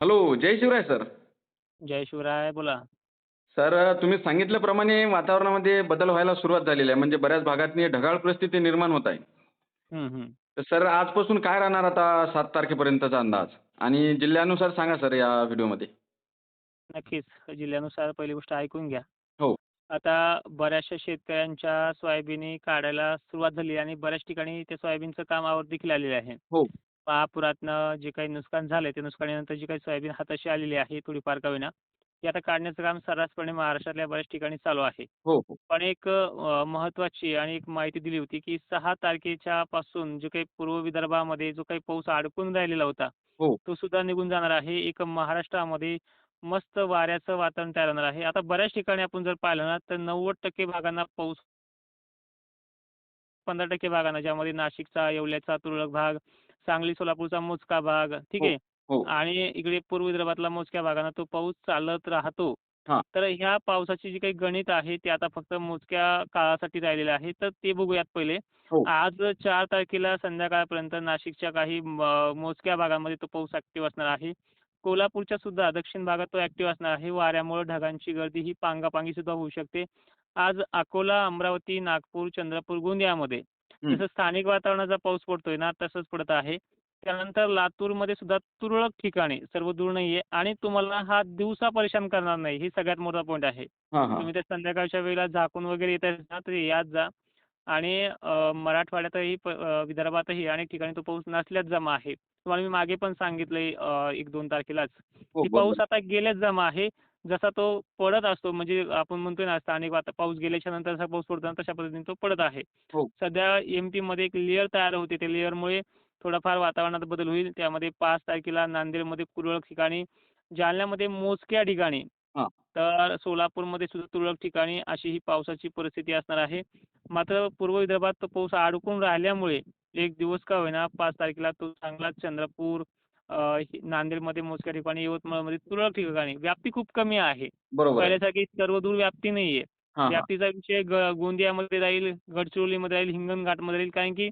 Hello जय Shivray sir. जय शिवराय बोला. Sir तुम्ही सांगितल्याप्रमाणे वातावरणामध्ये बदल व्हायला सुरुवात झालेली आहे. म्हणजे बऱ्याच भागातनी ढगाळ परिस्थिती निर्माण होत आहे. तर सर आजपासून काय राहणार आता सात तारखेपर्यंतचा अंदाज? आणि जिल्ह्यानुसार सांगा सर या व्हिडिओमध्ये. नक्कीच. जिल्ह्यानुसार पहिली गोष्ट ऐकून घ्या. हो. आता बऱ्याचशा शेतकऱ्यांच्या सोयाबीनी काढायला सुरुवात झाली आणि बऱ्याच ठिकाणी त्या सोयाबीनचं कामावर देखील आलेले आहे. हो. महापुरातनं जे काही नुकसान झाले ते नुकसानीनंतर जी काही सोयाबीन हाताशी आलेली आहे थोडीफार का होईना ती आता काढण्याचं काम सर्रासपणे महाराष्ट्रातल्या बऱ्याच ठिकाणी चालू आहे. हो हो. पण एक अ, महत्त्वाची आणि एक माहिती दिली होती की सहा तारखेच्या पासून जो काही पूर्व विदर्भामध्ये जो काही पाऊस अडकून राहिलेला होता हो. तो सुद्धा निघून जाणार आहे. एक महाराष्ट्रामध्ये मस्त वाऱ्याचं वातावरण तयार होणार आहे. आता बऱ्याच ठिकाणी आपण जर पाहिलं ना तर नव्वद टक्के भागांना पाऊस पंधरा टक्के भागांना ज्यामध्ये नाशिकचा येवल्याचा तुरळक भाग सांगली सोलापूरचा मोजका भाग ठीक हो, आहे हो. आणि इकडे पूर्व विदर्भातला मोजक्या भागांना तो पाऊस चालत राहतो. तर ह्या पावसाची जी काही गणित आहे ते आता फक्त मोजक्या काळासाठी राहिलेलं आहे तर ते बघूयात पहिले हो. आज चार तारखेला संध्याकाळपर्यंत नाशिकच्या काही मोजक्या भागामध्ये तो पाऊस ऍक्टिव्ह असणार आहे कोल्हापूरच्या सुद्धा दक्षिण भागात तो ऍक्टिव्ह असणार आहे वाऱ्यामुळे ढगांची गर्दी ही पांगापांगी सुद्धा होऊ शकते आज अकोला अमरावती नागपूर चंद्रपूर गोंदियामध्ये. जसं स्थानिक वातावरणाचा पाऊस पडतोय ना तसंच पडत आहे. त्यानंतर लातूरमध्ये सुद्धा तुरळक ठिकाणी सर्व दूर नाहीये आणि तुम्हाला हा दिवसा परेशान करणार नाही. ही सगळ्यात मोठा पॉईंट आहे. तुम्ही ते संध्याकाळच्या वेळेला झाकून वगैरे येत ना तर यात जा. आणि मराठवाड्यातही विदर्भातही अनेक ठिकाणी तो पाऊस नसल्याच जमा आहे. तुम्हाला मी मागे पण सांगितलंय एक दोन तारखेलाच हो की. पाऊस आता गेल्याच जमा आहे. जसा तो पडत असतो म्हणजे आपण म्हणतोय ना स्थानिक वाता पाऊस गेल्याच्यानंतर जसा पाऊस पडतो तशा पद्धतीने तो पडत आहे हो. सध्या एममध्ये एक लेअर तयार होते त्या लेअरमुळे थोडाफार वातावरणात बदल होईल त्यामध्ये पाच तारखेला नांदेडमध्ये तुरळक ठिकाणी जालन्यामध्ये मोजक्या ठिकाणी हां. तर सोलापूरमध्ये सुद्धा तुरळक ठिकाणी अशी ही पावसाची परिस्थिती असणार आहे मात्र पूर्व विदर्भात तो पाऊस अडकून राहिल्यामुळे एक दिवस का होईना पाच तारखेला तो चांगलाच चंद्रपूर नांदेडमध्ये मोजक्या ठिकाणी यवतमाळमध्ये तुरळक ठिकाणी व्याप्ती खूप कमी आहे बरोबर आहे. पहिल्यासारखी सर्वदूर व्याप्ती नाहीये हां हां व्याप्तीचा विषय ग- गोंदियामध्ये राहील गडचिरोलीमध्ये राहील हिंगणघाटमध्ये राहील कारण की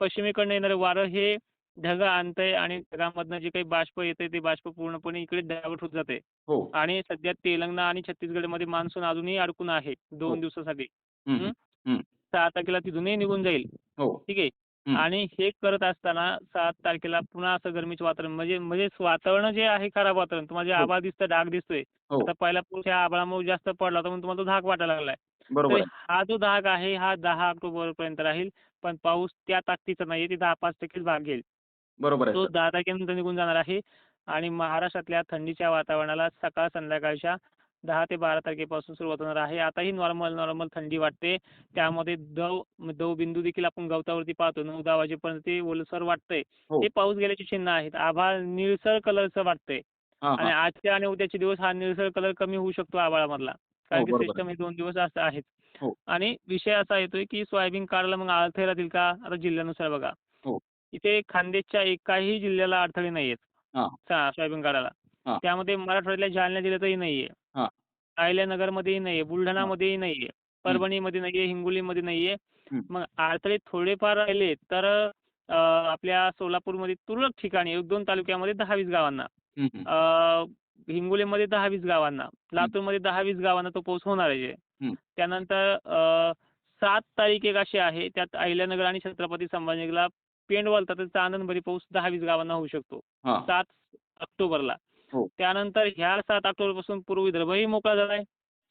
पश्चिमेकडनं येणारं वारं हे ढगं आणतंय आणि ढगामधनं जे काही बाष्प येते ते बाष्प पूर्णपणे इकडे डायव्हर्ट होत जाते हो आणि सध्या तेलंगणा आणि छत्तीसगडमध्ये मान्सून अजूनही अडकून आहे हो. दोन दिवसासाठी हं? हं. सहा तारखेला तिथूनही निघून जाईल हो ठीक आहे. आणि हे करत असताना सात तारखेला पुन्हा असं गरमीचं वातावरण म्हणजे म्हणजे वातावरण जे आहे खराब वातावरण तुम्हाला जे हो. आभाळ दिसतं डाग दिसतोय हो. आता पहिला पाऊस या आभाळामुळे जास्त पडला होता म्हणून तुम्हाला तो धाक वाटायला लागलाय बरोबर. हा जो धाक आहे हा दहा ऑक्टोबर पर्यंत राहील पण पाऊस त्या ताकदीचा नाहीये ते दहा पाच टक्केच भाग घेईल बरोबर तो. दहा तारखेनंतर निघून जाणार आहे आणि महाराष्ट्रातल्या थंडीच्या वातावरणाला सकाळ संध्याकाळच्या दहा ते बारा तारखेपासून सुरुवात होणार आहे. आताही नॉर्मल नॉर्मल थंडी वाटते. त्यामध्ये दव दव बिंदू देखील आपण गवतावरती पाहतो. नऊ दहा वाजेपर्यंत ते ओलसर वाटतंय. हो. हे पाऊस गेल्याची चिन्ह आहेत. आभाळ निळसर कलरचं वाटतंय. आणि आजचे आणि उद्याचे दिवस हा निळसर कलर कमी होऊ शकतो आभाळामधला. कारण हो, की बरोबर. सिस्टम हे दोन दिवस असं आहेत. हो. आणि विषय असा येतोय की सोयाबीन काढायला मग अडथळे राहतील का? आता जिल्ह्यानुसार बघा. इथे खानदेशच्या एकाही जिल्ह्याला अडथळे नाहीयेत. सोयाबीन काढायला. त्यामध्ये मराठवाड्यातल्या जालना जिल्ह्यातही नाहीये. अहिल्यानगरमध्येही नाहीये बुलढाणामध्येही नाहीये परभणीमध्ये नाहीये हिंगोलीमध्ये नाहीये. मग अडथळे थोडेफार राहिले तर आपल्या सोलापूरमध्ये तुरळक ठिकाणी एक दोन तालुक्यामध्ये दहा वीस गावांना हिंगोलीमध्ये दहा वीस गावांना लातूरमध्ये दहा वीस गावांना तो पाऊस होणार आहे. त्यानंतर सात तारीख एक अशी आहे त्यात अहिल्यानगर आणि छत्रपती संभाजीनगरला पेंडवल तसंच आनंदभरी पाऊस दहा वीस गावांना होऊ शकतो. सात ऑक्टोबरला. हो. त्यानंतर ह्या सात ऑक्टोबरपासून पूर्व विदर्भही मोकळा झाला आहे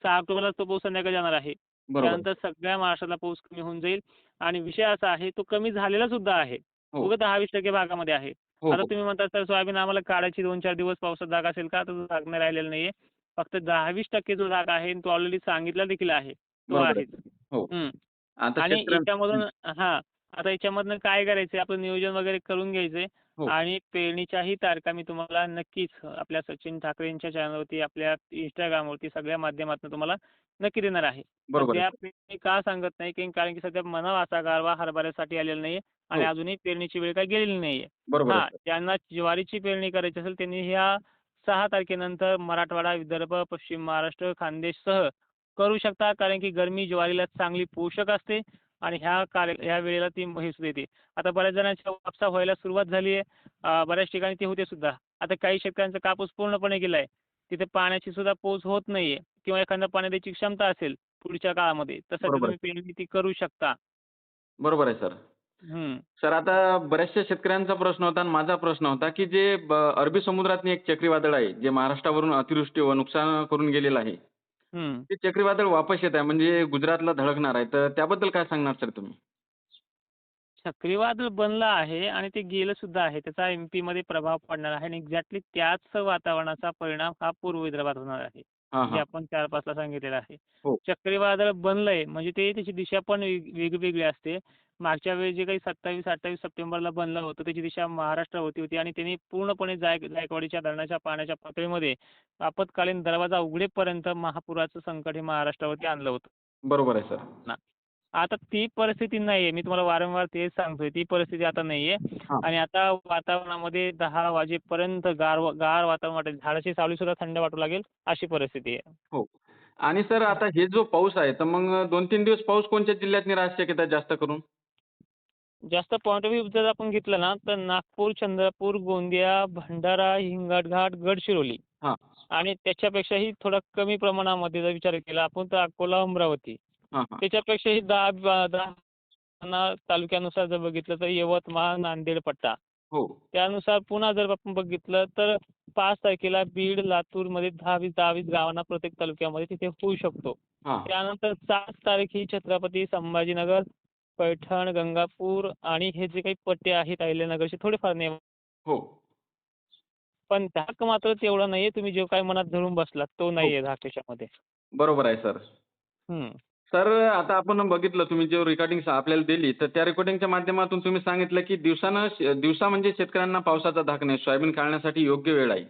सहा ऑक्टोबरला तो पाऊस संध्याकाळी जाणार आहे बरोबर. त्यानंतर सगळ्या महाराष्ट्राला पाऊस कमी होऊन जाईल आणि विषय असा आहे तो कमी झालेला सुद्धा आहे हो. उगाच दहा वीस टक्के भागामध्ये आहे हो आता हो. तुम्ही म्हणता सर सोयाबीन आम्हाला काढायची दोन चार दिवस पावसात जागा असेल का तर तो भाग नाही राहिलेला नाहीये फक्त दहा वीस टक्के जो भाग आहे तो ऑलरेडी सांगितला देखील आहे तो बरोबर आहे. आहेच हो. हम्म. आता आणि याच्यामधून हं. हा आता याच्यामधनं काय करायचंय आपलं नियोजन वगैरे करून घ्यायचंय हो. आणि पेरणीच्याही तारखा मी तुम्हाला नक्कीच आपल्या सचिन ठाकरेंच्या चॅनलवरती आपल्या इंस्टाग्रामवरती सगळ्या माध्यमातून तुम्हाला नक्की देणार आहे बरोबर. सध्या मी का सांगत नाही की कारण की सध्या मनावा असा गारवा हरभऱ्यासाठी आलेला नाहीये आणि हो. अजूनही पेरणीची वेळ काही गेलेली नाहीये बरोबर हा. ज्यांना ज्वारीची पेरणी करायची असेल त्यांनी ह्या सहा तारखेनंतर मराठवाडा विदर्भ पश्चिम महाराष्ट्र खानदेशसह करू शकता कारण की गरमी ज्वारीला चांगली पोषक असते आणि ह्या कार्य ह्या वेळेला ती हे सुद्धा येते. आता बऱ्याच जणांच्या वापसा व्हायला सुरुवात झाली आहे. बऱ्याच ठिकाणी ते होते सुद्धा. आता काही शेतकऱ्यांचा कापूस पूर्णपणे गेलाय. तिथे पाण्याची सुद्धा पोच होत नाहीये किंवा एखादा पाणी द्यायची क्षमता असेल पुढच्या काळामध्ये तसं. तुम्ही पेरणी ती करू शकता. बरोबर आहे सर. हम्म. सर आता बऱ्याचशा शेतकऱ्यांचा प्रश्न होता आणि माझा प्रश्न होता की जे अरबी समुद्रात एक चक्रीवादळ आहे जे महाराष्ट्रावरून अतिवृष्टी व नुकसान करून गेलेलं आहे. हम्म. ते चक्रीवादळ वापस येत आहे म्हणजे गुजरातला धडकणार आहे. तर त्याबद्दल काय सांगणार सर तुम्ही? चक्रीवादळ बनलं आहे आणि ते गेलं सुद्धा आहे. त्याचा एममध्ये प्रभाव पडणार आहे आणि एक्झॅक्टली त्याच वातावरणाचा परिणाम हा पूर्व विदर्भात होणार आहे. जे हां. आपण चार पाचला सांगितलेलं आहे. हो. चक्रीवादळ बनलंय म्हणजे ते त्याची दिशा पण वेग- वेगवेगळी असते. मागच्या वेळी जे काही सत्तावीस अठ्ठावीस सप्टेंबरला बनलं होतं त्याची दिशा महाराष्ट्रावरती होती आणि त्यांनी पूर्णपणे जाय जायकवाडीच्या धरणाच्या पाण्याच्या पातळीमध्ये आपत्कालीन दरवाजा उघडेपर्यंत महापुराचं संकट हे महाराष्ट्रावरती आणलं होतं. बरोबर आहे सर. आता ती परिस्थिती नाहीये. मी तुम्हाला वारंवार तेच सांगतोय. ती परिस्थिती आता नाहीये. आणि आता वातावरणामध्ये दहा वाजेपर्यंत गार गार वातावरण वाटेल. झाडाची सावली सुद्धा थंड वाटू लागेल अशी परिस्थिती आहे. हो. आणि सर आता हे जो पाऊस आहे तर मग दोन तीन दिवस पाऊस कोणत्या जिल्ह्यात राहायची शक्यता जास्त करून? जास्त पॉईंट ऑफ व्ह्यू जर आपण घेतलं ना तर नागपूर चंद्रपूर गोंदिया भंडारा हिंगणघाट गडचिरोली. आणि त्याच्यापेक्षाही थोडा कमी प्रमाणामध्ये जर विचार केला आपण तर अकोला अमरावती. हां हां. दहा दहा तालुक्यानुसार जर बघितलं तर यवतमाळ नांदेड पट्टा. हो. त्यानुसार पुन्हा जर आपण बघितलं तर पाच तारखेला बीड लातूरमध्ये दहा वीस दहा वीस गावांना प्रत्येक तालुक्यामध्ये तिथे होऊ शकतो. हां. त्यानंतर सात तारीख ही छत्रपती संभाजीनगर पैठण गंगापूर आणि हे जे काही पट्टे आहेत अहिल्यानगरचे थोडेफार नियम हो. पण धाक मात्र तेवढा नाहीये. तुम्ही जो काही मनात धरून बसलात तो नाहीये धाक त्याच्यामध्ये बरोबर आहे सर. हम्म. सर आता आपण बघितलं तुम्ही जो रेकॉर्डिंग आपल्याला दिली तर त्या रेकॉर्डिंगच्या माध्यमातून तुम्ही सांगितलं की दिवसानं श- दिवसा म्हणजे शेतकऱ्यांना पावसाचा धाक नाही सोयाबीन काढण्यासाठी योग्य वेळ आहे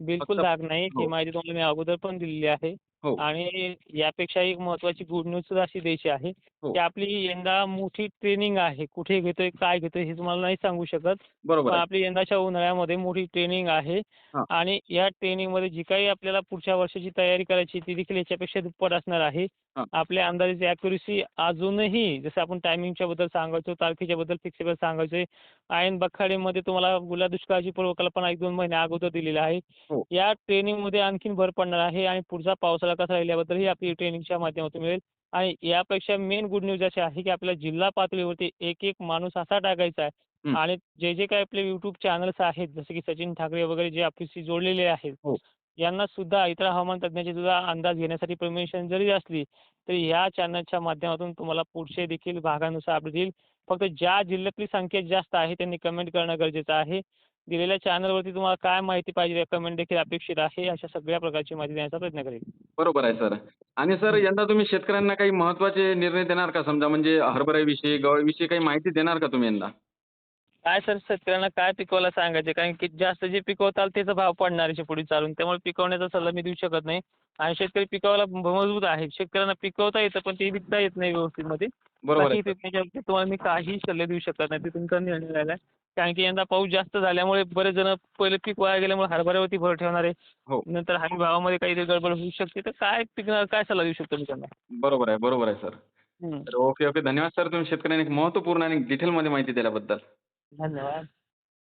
बिलकुल धाक नाही ही हो. माहिती तुम्हाला मी अगोदर पण दिलेली आहे हो आणि यापेक्षा एक महत्वाची गुड न्यूज सुद्धा अशी द्यायची आहे हो. की आपली यंदा मोठी ट्रेनिंग आहे कुठे घेतोय काय घेतोय हे तुम्हाला नाही सांगू शकत बरोबर पण आहे आपली यंदाच्या उन्हाळ्यामध्ये मोठी ट्रेनिंग आहे हां. आणि या ट्रेनिंगमध्ये जी काही आपल्याला पुढच्या वर्षाची तयारी करायची ती देखील याच्यापेक्षा दुप्पट असणार आहे हां. आपल्या अंदाजाची अॅक्युरेसी अजूनही जसं आपण टायमिंगच्या बद्दल सांगायचो तारखेच्या बद्दल फिक्सेबल सांगायचोय आयन बखाडीमध्ये तुम्हाला गुला दुष्काळाची पूर्वकल्पना एक दोन महिने अगोदर दिलेली आहे हो. या ट्रेनिंगमध्ये आणखीन भर पडणार आहे आणि पुढचा पावसाळा कसा राहील याबद्दलही आपली ट्रेनिंगच्या माध्यमातून मिळेल आणि यापेक्षा मेन गुड न्यूज अशी आहे की आपल्या जिल्हा पातळीवरती एक एक माणूस असा टाकायचा आहे. आणि जे जे काही आपले युट्यूब चॅनल्स आहेत जसे की सचिन ठाकरे वगैरे जे आपल्याशी जोडलेले आहेत हो. यांना सुद्धा इतर हवामान तज्ञाची सुद्धा अंदाज घेण्यासाठी परमिशन जरी असली तरी ह्या चॅनलच्या माध्यमातून तुम्हाला पुढचे देखील भागानुसार अपडेट येईल फक्त ज्या जिल्ह्यातली संख्या जास्त आहे त्यांनी कमेंट करणं गरजेचं आहे दिलेल्या चॅनलवरती तुम्हाला काय माहिती पाहिजे कमेंट देखील अपेक्षित आहे अशा सगळ्या प्रकारची माहिती देण्याचा प्रयत्न करेल. बरोबर आहे सर आणि सर यंदा तुम्ही शेतकऱ्यांना काही महत्त्वाचे निर्णय देणार का? समजा म्हणजे हरभऱ्याविषयी गव्हाविषयी काही माहिती देणार का तुम्ही यंदा? काय सर शेतकऱ्यांना काय पिकवायला सांगायचे? कारण की जास्त जे पिकवताल त्याचा भाव पडणार आहे पुढे चालून. त्यामुळे पिकवण्याचा सल्ला मी देऊ शकत नाही. आणि शेतकरी पिकवायला मजबूत आहे. शेतकऱ्यांना पिकवता येतं पण ते विकता येत नाही व्यवस्थित मध्ये तुम्हाला मी काही सल्ले देऊ शकत नाही. ते तुमचा निर्णय राहिला कारण की यंदा पाऊस जास्त झाल्यामुळे बरेच जण पहिले पीक वाया गेल्यामुळे हरभऱ्यावरती भर ठेवणार आहे. हो. नंतर हमी भावामध्ये काहीतरी गडबड होऊ शकते. तर काय पिकणार काय सल्ला देऊ शकतो मी त्यांना बरोबर आहे बरोबर आहे सर. तर ओके ओके. धन्यवाद सर. तुम्ही शेतकऱ्यांनी एक महत्त्वपूर्ण आणि डिटेलमध्ये माहिती दिल्याबद्दल. धन्यवाद.